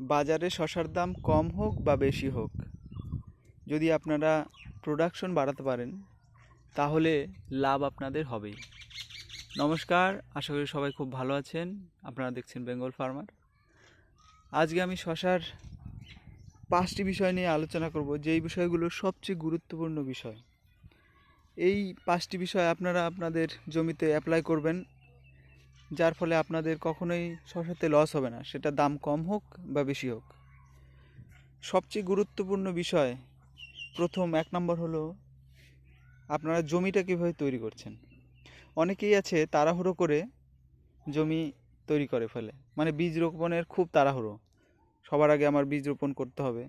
বাজারে শশার দাম কম হোক বা বেশি হোক, যদি আপনারা প্রোডাকশন বাড়াতে পারেন, তাহলে লাভ আপনাদের হবেই। নমস্কার, আশা করি সবাই খুব ভালো আছেন। আপনারা দেখছেন বেঙ্গল ফার্মার। আজকে আমি শশার পাঁচটি বিষয় নিয়ে আলোচনা করব, যেই বিষয়গুলো সবচেয়ে গুরুত্বপূর্ণ বিষয়। এই পাঁচটি বিষয় আপনারা আপনাদের জমিতে অ্যাপ্লাই করবেন। যার ফলে আপনাদের কখনোই শশাতে লস হবে না। সেটা দাম কম হোক বা বেশি হোক। সবচেয়ে গুরুত্বপূর্ণ বিষয়, প্রথম এক নম্বর হলো, আপনারা জমিটা কীভাবে তৈরি করছেন? অনেকেই আছে তাড়াহুড়ো করে জমি তৈরি করে ফেলে। মানে বীজ রোপণের খুব তাড়াহুড়ো। সবার আগে আমার বীজ রোপণ করতে হবে।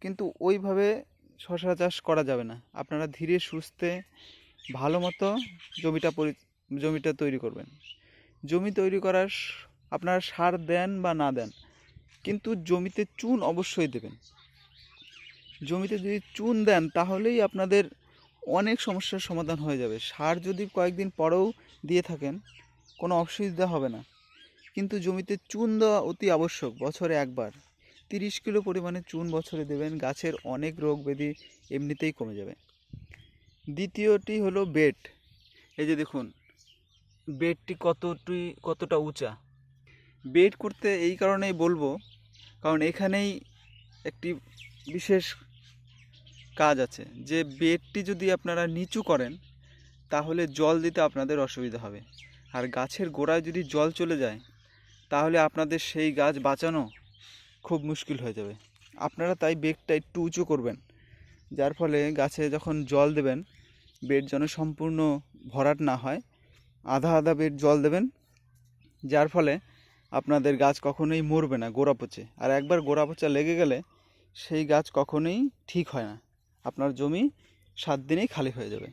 কিন্তু ওইভাবে শশা চাষ করা যাবে না। আপনারা ধীরে সুস্থে ভালো মতো জমিটা জমিটা তৈরি করবেন। জমি তৈরি করার আপনারা সার দেন বা না দেন, কিন্তু জমিতে চুন অবশ্যই দেবেন। জমিতে যদি চুন দেন, তাহলেই আপনাদের অনেক সমস্যার সমাধান হয়ে যাবে। সার যদি কয়েকদিন পরেও দিয়ে থাকেন, কোনো অসুবিধা হবে না। কিন্তু জমিতে চুন দেওয়া অতি আবশ্যক, বছরে একবার। তিরিশ কিলো পরিমাণে চুন বছরে দেবেন, গাছের অনেক রোগ ব্যাধি এমনিতেই কমে যাবে। দ্বিতীয়টি হলো বেড। এই যে দেখুন বেডটি কতটি, কতটা উঁচা? বেড করতে এই কারণেই বলব, কারণ এখানেই একটি বিশেষ কাজ আছে। যে বেডটি যদি আপনারা নিচু করেন, তাহলে জল দিতে আপনাদের অসুবিধা হবে। আর গাছের গোড়ায় যদি জল চলে যায়, তাহলে আপনাদের সেই গাছ বাঁচানো খুব মুশকিল হয়ে যাবে। আপনারা তাই বেডটা একটু উঁচু করবেন, যার ফলে গাছে যখন জল দেবেন, বেড যেন সম্পূর্ণ ভরাট না হয়। আধা আধা বেড জল দেবেন, যার ফলে আপনাদের গাছ কখনোই মরবে না গোড়া পচে। আর একবার গোড়া পচা লেগে গেলে সেই গাছ কখনোই ঠিক হয় না। আপনার জমি সাত দিনেই খালি হয়ে যাবে।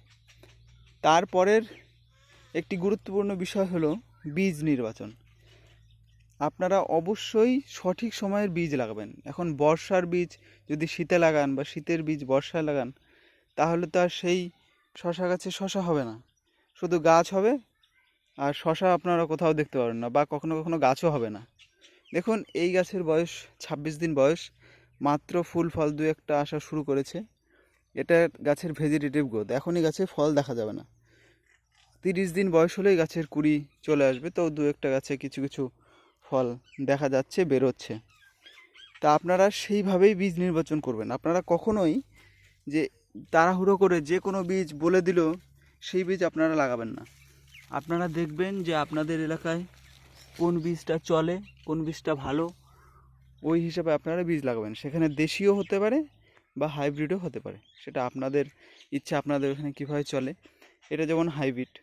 তারপরের একটি গুরুত্বপূর্ণ বিষয় হলো বীজ নির্বাচন। আপনারা অবশ্যই সঠিক সময়ের বীজ লাগাবেন। এখন বর্ষার বীজ যদি শীতে লাগান বা শীতের বীজ বর্ষায় লাগান, তাহলে তো আর সেই শশা গাছে শশা হবে না। শুধু গাছ হবে আর শশা আপনারা কোথাও দেখতে পাবেন না বা কখনো কখনো গাছও হবে না। দেখুন, এই গাছের বয়স ছাব্বিশ দিন বয়স, মাত্র ফুল ফল দু একটা আসা শুরু করেছে। এটা গাছের ভেজিটেটিভ গ্রোথ এখনই গাছে ফল দেখা যাবে না। তিরিশ দিন বয়স হলেই গাছের কুড়ি চলে আসবে, তো দু একটা গাছে কিছু কিছু ফল দেখা যাচ্ছে, বেরোচ্ছে। তা আপনারা সেইভাবেই বীজ নির্বাচন করবেন। আপনারা কখনোই যে তাড়াহুড়ো করে যে কোনো বীজ বলে দিল সেই বীজ আপনারা লাগাবেন না। আপনারা দেখবেন যে আপনাদের এলাকায় কোন বীজটা চলে, কোন বীজটা ভালো, ওই হিসাবে আপনারা বীজ লাগাবেন। সেখানে দেশীয় হতে পারে বা হাইব্রিডও হতে পারে। সেটা আপনাদের ইচ্ছা, আপনাদের ওখানে কীভাবে চলে, এটা যেমন হাইব্রিড,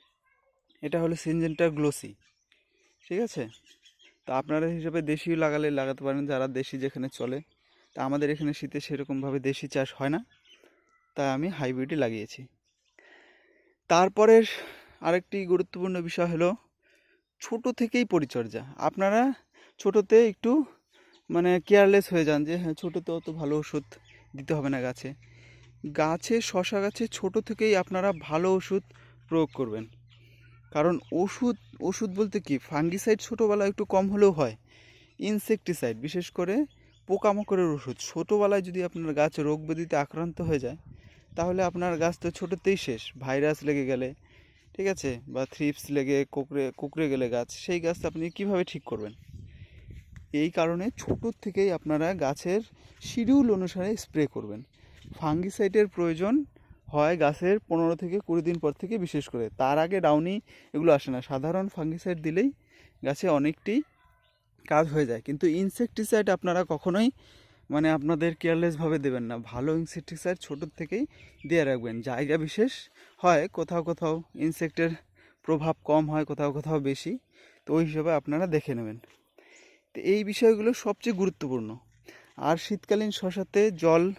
এটা হলো সিনজেন্টা গ্লোসি, ঠিক আছে? তা আপনারা হিসাবে দেশিও লাগালে লাগাতে পারেন, যারা দেশি যেখানে চলে, তা আমাদের এখানে শীতে সেরকমভাবে দেশি চাষ হয় না, তাই আমি হাইব্রিডই লাগিয়েছি। তারপরের আরেকটি গুরুত্বপূর্ণ বিষয় হলো ছোট থেকেই পরিচর্যা। আপনারা ছোটোতে একটু মানে কেয়ারলেস হয়ে যান যে হ্যাঁ ছোটোতে অত ভালো ওষুধ দিতে হবে না গাছে। গাছে, শশা গাছে ছোট থেকেই আপনারা ভালো ওষুধ প্রয়োগ করবেন। কারণ ওষুধ ওষুধ বলতে কি? ফাঙ্গিসাইড ছোটোবেলায় একটু কম হলেও হয়। ইনসেকটিসাইড, বিশেষ করে পোকামাকড়ের ওষুধ। ছোটোবেলায় যদি আপনার গাছ রোগ ব্যাধিতে আক্রান্ত হয়ে যায়, তাহলে আপনার গাছ তো ছোটোতেই শেষ, ভাইরাস লেগে গেলে। ঠিক আছে? বা থ্রিপস লেগে, কুকড়ে কুকড়ে গেলে গাছ, সেই গাছ আপনি কীভাবে ঠিক করবেন? এই কারণে ছোটোর থেকেই আপনারা গাছের শিডিউল অনুসারে স্প্রে করবেন। ফাঙ্গিসাইডের প্রয়োজন হয় গাছের পনেরো থেকে কুড়ি দিন পর থেকে বিশেষ করে। তার আগে ডাউনি এগুলো আসে না। সাধারণ ফাঙ্গিসাইড দিলেই গাছে অনেকটি কাজ হয়ে যায়। কিন্তু ইনসেকটিসাইড আপনারা কখনোই মানে আপনাদের কেয়ারলেসভাবে দেবেন না। ভালো ইনসেকটিসাইড ছোটোর থেকেই দিয়ে রাখবেন। জায়গা বিশেষ হয়, কোথাও কোথাও ইনসেক্টের প্রভাব কম হয়, কোথাও কোথাও বেশি। তো ওই হিসাবে আপনারা দেখে নেবেন। তো এই বিষয়গুলো সবচেয়ে গুরুত্বপূর্ণ। আর শীতকালীন শশাতে জল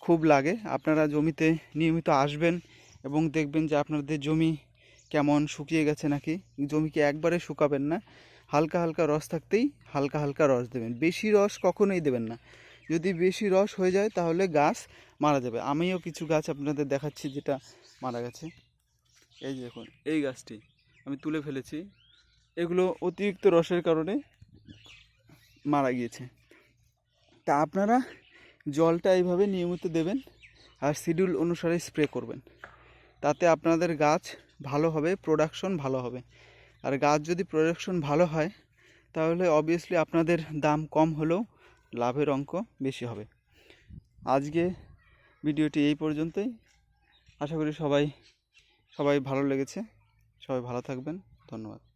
খুব লাগে। আপনারা জমিতে নিয়মিত আসবেন এবং দেখবেন যে আপনাদের জমি কেমন, শুকিয়ে গেছে নাকি? জমিকে একবারে শুকাবেন না। হালকা হালকা রস থাকতেই হালকা হালকা রস দেবেন। বেশি রস কখনোই দেবেন না। যদি বেশি রস হয়ে যায়, তাহলে গাছ মারা যাবে। আমিও কিছু গাছ আপনাদের দেখাচ্ছি যেটা মারা গেছে। এই যে দেখুন, এই গাছটি আমি তুলে ফেলেছি। এগুলো অতিরিক্ত রসের কারণে মারা গিয়েছে। তা আপনারা জলটা এইভাবে নিয়মিত দেবেন আর শিডিউল অনুসারে স্প্রে করবেন। তাতে আপনাদের গাছ ভালো হবে প্রোডাকশন ভালো হবে। আর গাছ যদি প্রোডাকশন ভালো হয়, তাহলে অবভিয়াসলি আপনাদের দাম কম হলেও লাভের অঙ্ক বেশি হবে। আজকে ভিডিওটি এই পর্যন্তই। আশা করি সবাই সবাই ভালো লেগেছে। সবাই ভালো থাকবেন। ধন্যবাদ।